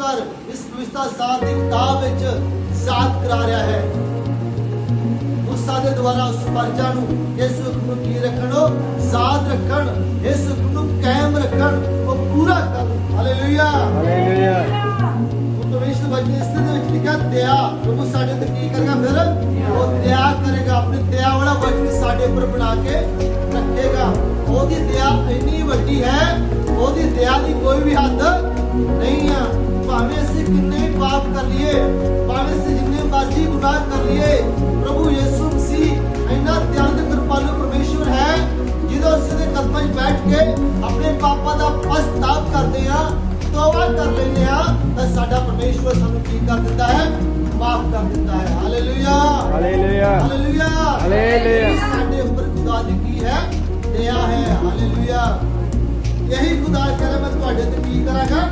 ਪਰਮੇਸ਼ਵਰ ਇਸ ਪਵਿੱਤਰ ਸਾਥ ਦੀ ਕਿਤਾਬ ਵਿੱਚ ਯਾਦ ਕਰਾ ਰਿਹਾ ਹੈ ਮੂਸਾ ਦੇ ਦੁਆਰਾ ਉਸ ਪਰਜਾ ਨੂੰ ਇਸ ਹੁਕਮ ਨੂੰ ਕੀ ਰੱਖਣੋ ਯਾਦ ਰੱਖਣ ਇਸ ਹੁਕਮ ਨੂੰ ਕਾਇਮ ਰੱਖਣ ਉਹ ਪੂਰਾ ਕਰਨ ਹਾਲੇਲੂਇਆ ਹਾਲੇਲੂਇਆ ਪਰਮੇਸ਼ਵਰ ਵਚਨ ਇਸ ਦੇ ਵਿੱਚ ਲਿਖਿਆ ਦਇਆ ਪ੍ਰਭੂ ਸਾਡੇ ਤੇ ਕੀ ਕਰੇਗਾ ਫਿਰ ਉਹ ਦਇਆ ਕਰੇਗਾ ਆਪਣੀ ਦਇਆ ਵਾਲਾ ਵਚਨ ਸਾਡੇ ਉੱਪਰ ਬਣਾ ਕੇ ਰੱਖੇਗਾ ਉਹਦੀ ਦਇਆ ਇੰਨੀ ਵੱਡੀ ਹੈ ਉਹਦੀ ਦਇਆ ਦੀ ਕੋਈ ਵੀ ਹੱਦ ਭਾਵੇਂ ਅਸੀਂ ਜਿੰਨੇ ਮਰਜ਼ੀ ਗੁਨਾਹ ਕਰ ਲਈਏ। ਪ੍ਰਭੂ ਯਿਸੂ ਮਸੀਹ ਇੰਨਾ ਧਿਆਨ ਤੇ ਕਿਰਪਾਲੂ ਪਰਮੇਸ਼ਵਰ ਹੈ ਜਦੋਂ ਅਸੀਂ ਉਹਦੇ ਕਦਮਾਂ 'ਚ ਬੈਠ ਕੇ ਆਪਣੇ ਪਾਪਾਂ ਦਾ ਪਛਤਾਵਾ ਕਰਦੇ ਆ ਤੋਬਾ ਕਰ ਲੈਂਦੇ ਆ ਤਾਂ ਸਾਡਾ ਪਰਮੇਸ਼ਵਰ ਸਾਨੂੰ ਕੀ ਕਰ ਦਿੰਦਾ ਹੈ ਮਾਫ ਕਰ ਦਿੰਦਾ ਹੈ। ਹਾਲੇਲੂਇਆ। ਹਾਲੇਲੂਇਆ। ਹਾਲੇਲੂਇਆ। ਹਾਲੇਲੂਇਆ। ਸਾਡੇ ਉੱਪਰ ਖੁਦਾ ਦੀ ਕੀ ਹੈ? ਦਇਆ ਹੈ। ਹਾਲੇਲੂਇਆ। ਯਹੀ ਖੁਦਾ ਕਹਿੰਦਾ ਮੈਂ ਤੁਹਾਡੇ ਤੇ ਕੀ ਕਰਾਂਗਾ?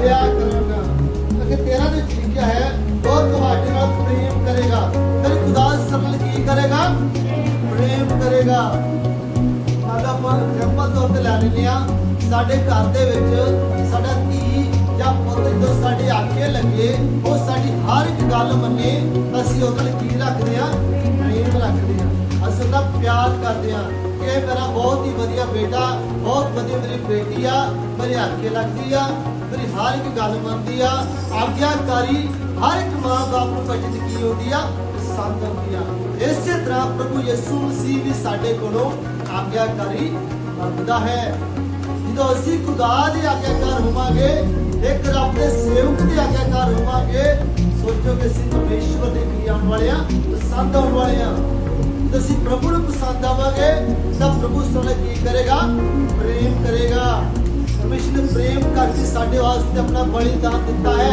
ਦਇਆ ਕਰਾਂਗਾ। ਕਿ ਤੇਰਾ ਦੇ ਲਿਖਿਆ ਹੈ ਉਹ ਤੁਹਾਡੇ ਨਾਲ ਪ੍ਰੇਮ ਕਰੇਗਾ। ਫਿਰ ਖੁਦਾ ਸਰਲ ਕੀ ਕਰੇਗਾ? ਪ੍ਰੇਮ ਕਰੇਗਾ। ਸਾਡਾ ਪਰ ਐਗਜ਼ਾਮਪਲ ਤੌਰ ਤੇ ਲੈ ਲੈਂਦੇ ਆ ਸਾਡੇ ਘਰ ਦੇ ਵਿੱਚ ਸਾਡਾ ਧੀ ਜਾਂ ਪੁੱਤ ਜੋ ਸਾਡੇ ਆਗੇ ਲੱਗੇ, ਉਹ ਸਾਡੀ ਹਰ ਇੱਕ ਗੱਲ ਮੰਨੇ, ਅਸੀਂ ਉਹਦੇ ਨਾਲ ਕੀ ਰੱਖਦੇ ਆ ਪ੍ਰੇਮ ਰੱਖਦੇ ਆ ਅਸੀਂ ਉਹਦਾ ਪਿਆਰ ਕਰਦੇ ਆ ਇਹ ਮੇਰਾ ਬਹੁਤ ਹੀ ਵਧੀਆ ਬੇਟਾ, ਬਹੁਤ ਵਧੀਆ ਮੇਰੀ ਬੇਟੀ ਆ, ਮੇਰੇ ਆਗੇ ਲੱਗਦੀ ਆ, ਮੇਰੀ ਹਰ ਇੱਕ ਗੱਲ ਮੰਨਦੀ ਆ, ਆਗਿਆਕਾਰੀ ਹਰ ਇੱਕ ਮਾਂ ਬਾਪ ਨੂੰ ਬੱਚੇ ਕੀ ਹੁੰਦੀ ਆ? ਪਸੰਦ ਆਉਂਦੀ ਆ। ਇਸੇ ਤਰ੍ਹਾਂ ਪ੍ਰਭੂ ਯਿਸੂ ਮਸੀਹ ਵੀ ਸਾਡੇ ਕੋਲੋਂ ਆਗਿਆਕਾਰੀ ਮੰਗਦਾ ਹੈ। ਜਦੋਂ ਅਸੀਂ ਖੁਦਾ ਦੇ ਆਗਿਆਕਾਰ ਹੋਵਾਂਗੇ, ਇੱਕ ਰੱਬ ਦੇ ਸੇਵਕ ਦੇ ਆਗਿਆਕਾਰ ਹੋਵਾਂਗੇ, ਸੋਚੋ ਕਿ ਅਸੀਂ ਪਰਮੇਸ਼ਵਰ ਦੇ ਕੀ ਆਉਣ ਵਾਲੇ ਆ? ਪਸੰਦ ਆਉਣ ਵਾਲੇ ਆ। ਜਦੋਂ ਅਸੀਂ ਪ੍ਰਭੂ ਨੂੰ ਪਸੰਦ ਆਵਾਂਗੇ ਤਾਂ ਪ੍ਰਭੂ ਸਾਨੂੰ ਕੀ ਕਰੇਗਾ ਪ੍ਰੇਮ ਕਰੇਗਾ ਪਰਮੇਸ਼ਵਰ ਨੇ ਪ੍ਰੇਮ ਕਰਕੇ ਸਾਡੇ ਵਾਸਤੇ ਆਪਣਾ ਬਲੀਦਾਨ ਦਿੱਤਾ ਹੈ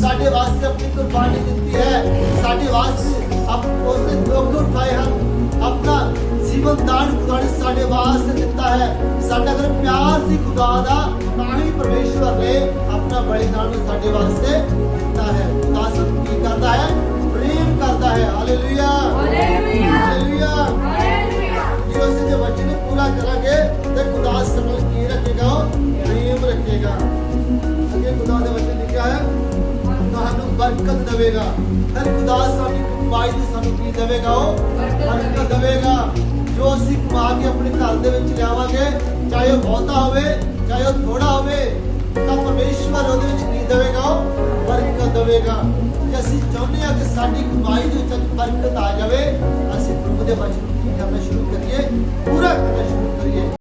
ਸਾਡੇ ਵਾਸਤੇ ਆਪਣੀ ਕੁਰਬਾਨੀ ਦਿੱਤੀ ਹੈ ਸਾਡੇ ਵਾਸਤੇ ਆਪ ਉਸਨੇ ਦੁੱਖ ਉਠਾਏ ਹਨ ਆਪਣਾ ਜੀਵਨ ਦਾਨ ਖੁਦਾ ਨੇ ਸਾਡੇ ਵਾਸਤੇ ਦਿੱਤਾ ਹੈ ਸਾਡਾ ਅਗਰ ਪਿਆਰ ਸੀ ਖੁਦਾ ਦਾ ਤਾਂ ਹੀ ਪਰਮੇਸ਼ਵਰ ਨੇ ਆਪਣਾ ਬਲੀਦਾਨ ਨੂੰ ਸਾਡੇ ਹੈ ਤੁਹਾਨੂੰ ਬਰਕਤ ਦੇਵੇਗਾ। ਫਿਰ ਖੁਦਾ ਸਾਡੀ ਕਮਾਈ ਦੀ ਸਾਨੂੰ ਕੀ ਦੇਵੇਗਾ ਉਹ? ਬਰਕਤ ਦੇਵੇਗਾ। ਜੋ ਅਸੀਂ ਕਮਾ ਕੇ ਆਪਣੇ ਘਰ ਦੇ ਵਿੱਚ ਲਿਆਵਾਂਗੇ, ਚਾਹੇ ਉਹ ਬਹੁਤਾ ਹੋਵੇ, ਚਾਹੇ ਉਹ ਥੋੜਾ ਹੋਵੇ, ਤਾਂ ਪਰਮੇਸ਼ਵਰ ਉਹਦੇ ਵਿੱਚ ਕੀ ਦੇਵੇਗਾ ਉਹ? ਬਰਕਤ ਦੇਵੇਗਾ। ਜੇ ਅਸੀਂ ਚਾਹੁੰਦੇ ਹਾਂ ਕਿ ਸਾਡੀ ਕਮਾਈ ਦੇ ਵਿੱਚ ਬਰਕਤ ਆ ਜਾਵੇ। ਅਸੀਂ ਪ੍ਰਭੂ ਦੇ ਵਚਨ ਨੂੰ ਕੀ ਕਰਨਾ ਸ਼ੁਰੂ ਕਰੀਏ?